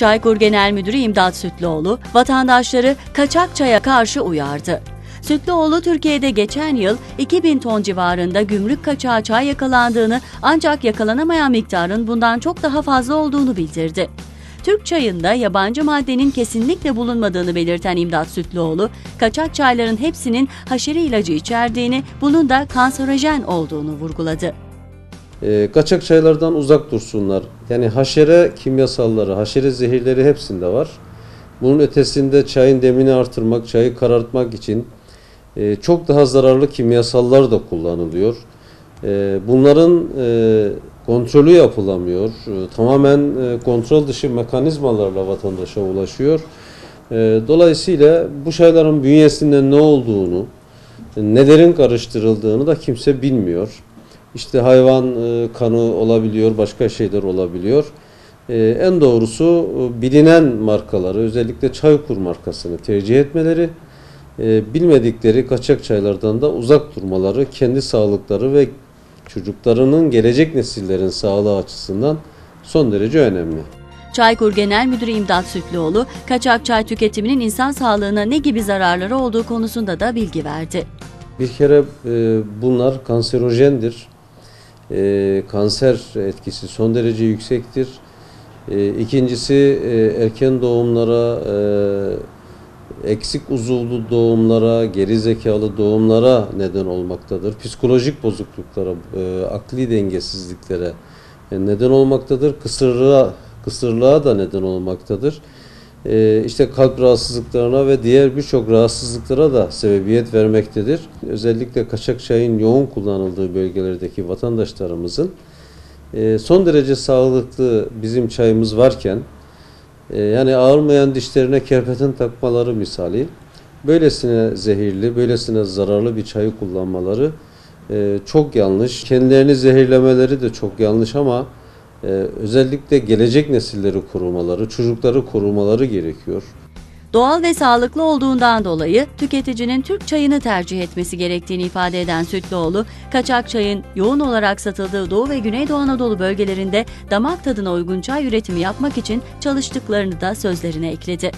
Çaykur Genel Müdürü İmdat Sütlüoğlu vatandaşları kaçak çaya karşı uyardı. Sütlüoğlu Türkiye'de geçen yıl 2000 ton civarında gümrük kaçağı çay yakalandığını ancak yakalanamayan miktarın bundan çok daha fazla olduğunu bildirdi. Türk çayında yabancı maddenin kesinlikle bulunmadığını belirten İmdat Sütlüoğlu, kaçak çayların hepsinin haşere ilacı içerdiğini, bunun da kanserojen olduğunu vurguladı. E, kaçak çaylardan uzak dursunlar. Yani haşere kimyasalları, haşere zehirleri hepsinde var. Bunun ötesinde çayın demini artırmak, çayı karartmak için e, çok daha zararlı kimyasallar da kullanılıyor. E, bunların e, kontrolü yapılamıyor. E, tamamen e, kontrol dışı mekanizmalarla vatandaşa ulaşıyor. E, dolayısıyla bu çayların bünyesinde ne olduğunu, nelerin karıştırıldığını da kimse bilmiyor. İşte hayvan e, kanı olabiliyor, başka şeyler olabiliyor. E, en doğrusu e, bilinen markaları, özellikle Çaykur markasını tercih etmeleri, bilmedikleri kaçak çaylardan da uzak durmaları, kendi sağlıkları ve çocuklarının gelecek nesillerin sağlığı açısından son derece önemli. Çaykur Genel Müdürü İmdat Sütlüoğlu, kaçak çay tüketiminin insan sağlığına ne gibi zararları olduğu konusunda da bilgi verdi. Bir kere e, bunlar kanserojendir. E, kanser etkisi son derece yüksektir. E, ikincisi e, erken doğumlara, e, eksik uzuvlu doğumlara, geri zekalı doğumlara neden olmaktadır. Psikolojik bozukluklara, e, akli dengesizliklere neden olmaktadır. Kısırlığa, kısırlığa da neden olmaktadır. E, işte kalp rahatsızlıklarına ve diğer birçok rahatsızlıklara da sebebiyet vermektedir. Özellikle kaçak çayın yoğun kullanıldığı bölgelerdeki vatandaşlarımızın e, son derece sağlıklı bizim çayımız varken e, yani ağırmayan dişlerine kerpeten takmaları misali böylesine zehirli, böylesine zararlı bir çayı kullanmaları e, çok yanlış. Kendilerini zehirlemeleri de çok yanlış ama e, özellikle gelecek nesilleri korumaları, çocukları korumaları gerekiyor. Doğal ve sağlıklı olduğundan dolayı tüketicinin Türk çayını tercih etmesi gerektiğini ifade eden Sütlüoğlu, kaçak çayın yoğun olarak satıldığı Doğu ve Güneydoğu Anadolu bölgelerinde damak tadına uygun çay üretimi yapmak için çalıştıklarını da sözlerine ekledi.